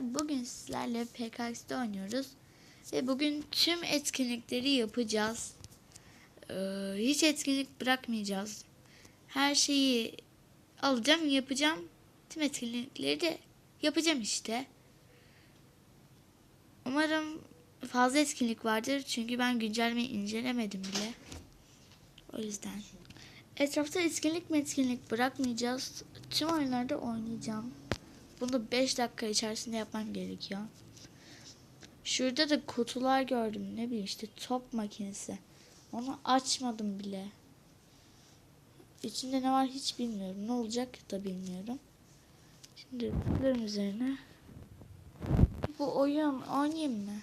Bugün sizlerle PKX'de oynuyoruz. Ve bugün tüm etkinlikleri yapacağız. Ee, hiç etkinlik bırakmayacağız. Her şeyi alacağım, yapacağım. Tüm etkinlikleri de yapacağım işte. Umarım fazla etkinlik vardır. Çünkü ben güncellemeyi incelemedim bile. O yüzden. Etrafta etkinlik mi etkinlik bırakmayacağız. Tüm oyunlarda oynayacağım. Bunu 5 dakika içerisinde yapmam gerekiyor. Şurada da kutular gördüm. Ne bileyim işte top makinesi. Onu açmadım bile. İçinde ne var hiç bilmiyorum. Ne olacak da bilmiyorum. Şimdi tıklarım üzerine. Bu oyun oynayayım mı?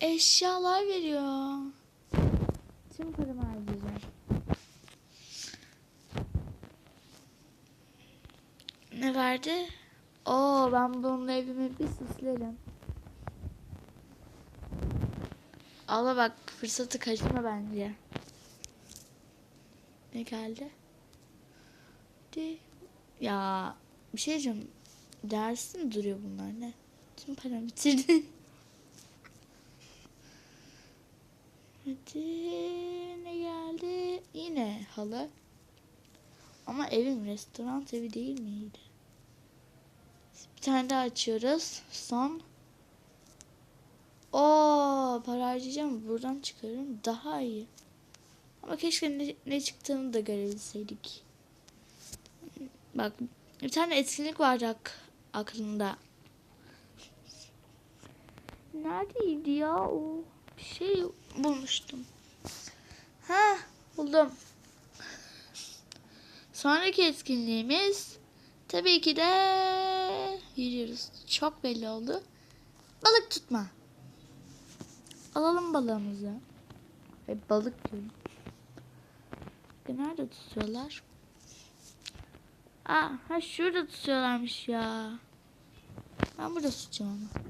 Eşyalar veriyor. Tüm paramı harcayacağım. Ne verdi? Oo ben bununla evimi bir süslerim. Allah bak fırsatı kaçırma bence. Ne geldi? De. Ya bir şey diyeceğim. Dersi mi duruyor bunlar ne? Tüm paramı bitirdin. Hadi halı. Ama evim restoran evi değil miydi? Bir tane daha açıyoruz. Son. Oo, para harcayacağım. Buradan çıkarırım. Daha iyi. Ama keşke ne, ne çıktığını da görebilseydik. Bak bir tane etkinlik vardı ak aklımda. Neredeydi ya o? Bir şey bulmuştum. Ha buldum. Sonraki etkinliğimiz tabii ki de yürüyoruz. Çok belli oldu. Balık tutma. Alalım balığımızı. Ve balık diyorum. Nerede tutuyorlar? Aa, ha şurada tutuyorlarmış ya. Ben burada tutacağım onu.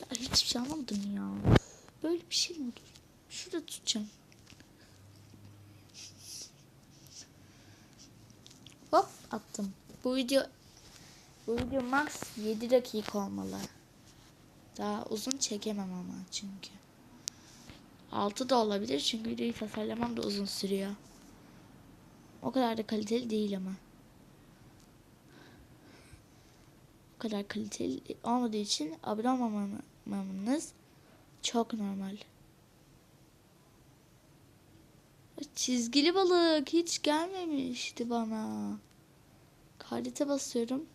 Ya hiçbir şey anlamadım ya. Böyle bir şey mi olur? Şurada tutacağım. Hop attım. Bu video bu video max 7 dakika olmalı. Daha uzun çekemem ama çünkü. 6 da olabilir çünkü videoyu tasarlamam da uzun sürüyor. O kadar da kaliteli değil ama. O kadar kaliteli olmadığı için abone olmamanız çok normal. Çizgili balık hiç gelmemişti bana. Kaydete basıyorum.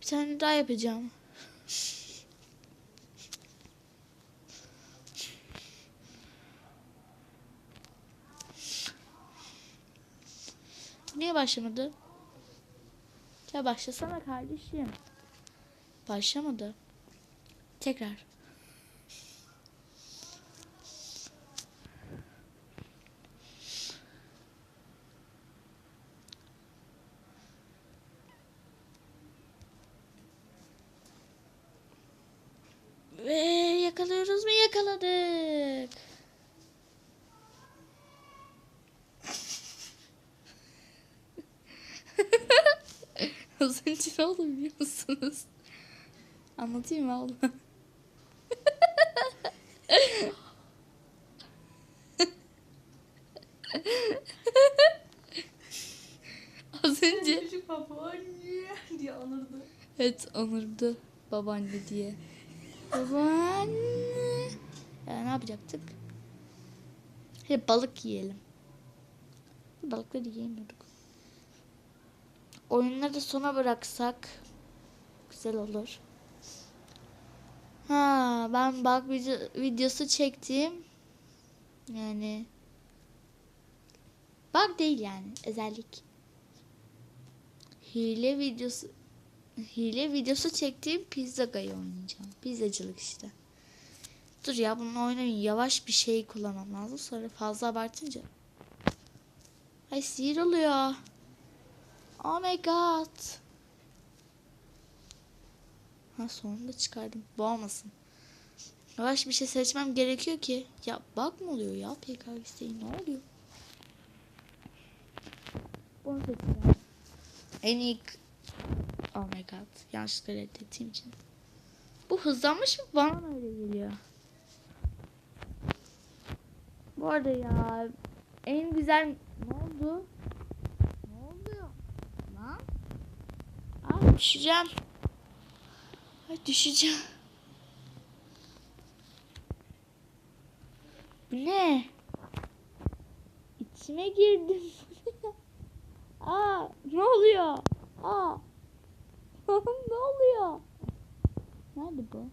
Bir tane daha yapacağım. Niye başlamadı? Ya başlasana kardeşim. Başlamadı. Tekrar. Ve yakalıyoruz mu? Yakaladık. Az önce ne oldu biliyor musunuz? Anlatayım mı abla? Az önce Çocuk babaanne diye anırdı. evet anırdı babaanne diye. Babaanne. Ya ne yapacaktık? Hep balık yiyelim. Balıkları yiyemiyorduk. Oyunları sona bıraksak güzel olur. Ha ben bak video, videosu çektim. Yani bak değil yani özellik. Hile videosu hile videosu çektiğim pizza gayı oynayacağım. Pizzacılık işte. Dur ya bunun oynayın yavaş bir şey kullanmam lazım. Sonra fazla abartınca. Ay sihir oluyor. Oh my god. Ha sonunda çıkardım. Bu olmasın. Yavaş bir şey seçmem gerekiyor ki. Ya bak mı oluyor ya PKX'de ne oluyor? Bunu seçeceğim. En iyi... Oh my god. Yanlışlıkla reddettiğim için. Bu hızlanmış mı? Bana öyle geliyor? Bu arada ya en güzel ne oldu? Ne oluyor? Lan? Ay düşeceğim. Ay düşeceğim. Bu ne? İçime girdim. Aa, ne oluyor? Aa. Ne oluyor? Nerede bu?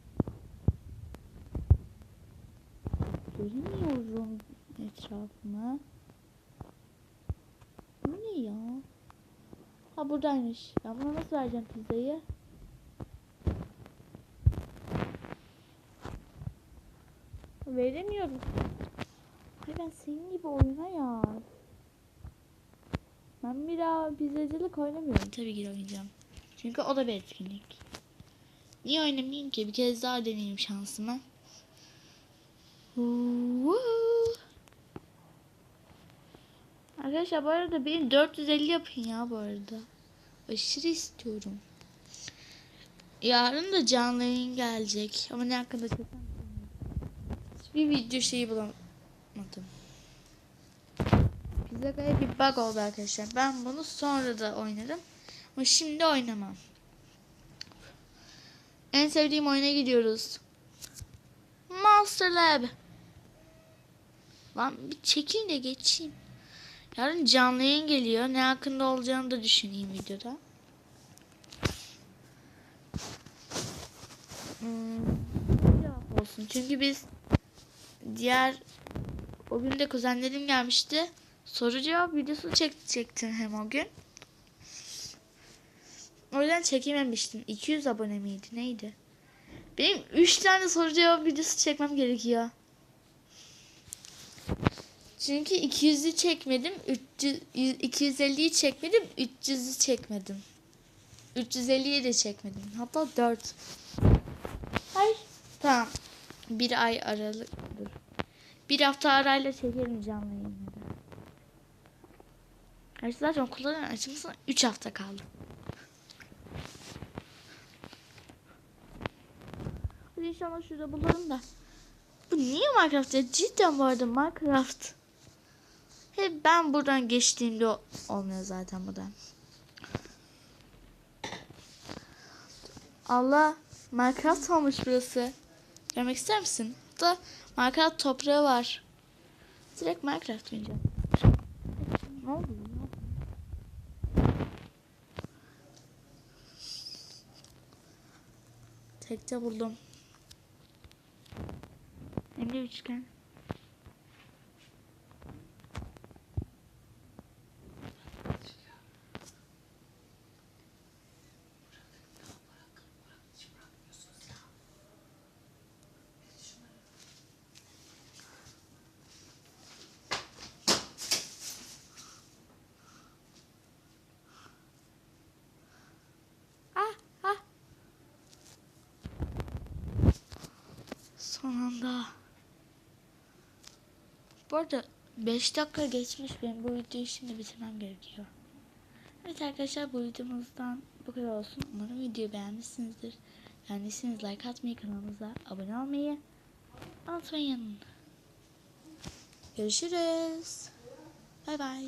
Göremiyorum etrafımı. Bu ne ya? Ha buradaymış. Ben buna nasıl vereceğim pizzayı? Veremiyorum. Ay ben senin gibi oyna ya. Ben bir daha pizzacılık oynamıyorum. Tabii ki oynayacağım. Çünkü o da bir etkinlik. Niye oynamayayım ki? Bir kez daha deneyeyim şansımı. Arkadaşlar bu arada benim 450 yapın ya bu arada. Aşırı istiyorum. Yarın da canlı yayın gelecek. Ama ne hakkında bilmiyorum. Hiçbir video şeyi bulamadım. Pizza Gaya bir bug oldu arkadaşlar. Ben bunu sonra da oynarım. Ama şimdi oynamam. En sevdiğim oyuna gidiyoruz. Monster Lab. Lan bir çekeyim de geçeyim. Yarın canlı yayın geliyor. Ne hakkında olacağını da düşüneyim videoda. Hmm, olsun. Çünkü biz diğer o gün de kuzenlerim gelmişti. Soru cevap videosu çekecektim hem o gün. O yüzden çekememiştim. 200 abone miydi neydi? Benim 3 tane soru cevap videosu çekmem gerekiyor. Çünkü 200'ü çekmedim. 300, 250'yi çekmedim. 300'ü çekmedim. 350'yi de çekmedim. Hatta 4. Ay. Tamam. Bir ay aralık. Dur. Bir hafta arayla çekerim canlı yayınları. Zaten okulların açılmasına 3 hafta kaldı. İnşallah şurada bulurum da. Bu niye Minecraft ya? Cidden bu arada Minecraft. Hep ben buradan geçtiğimde olmuyor zaten bu da. Allah Minecraft olmuş burası. Görmek ister misin? Burada Minecraft toprağı var. Direkt Minecraft oldu? Ne oldu? Tekte buldum. De üçgen. Ah, ah. Son anda. Bu arada 5 dakika geçmiş benim bu videoyu şimdi bitirmem gerekiyor. Evet arkadaşlar bu videomuzdan bu kadar olsun. Umarım videoyu beğenmişsinizdir. Beğendiyseniz like atmayı, kanalımıza abone olmayı unutmayın. Görüşürüz. Bay bay.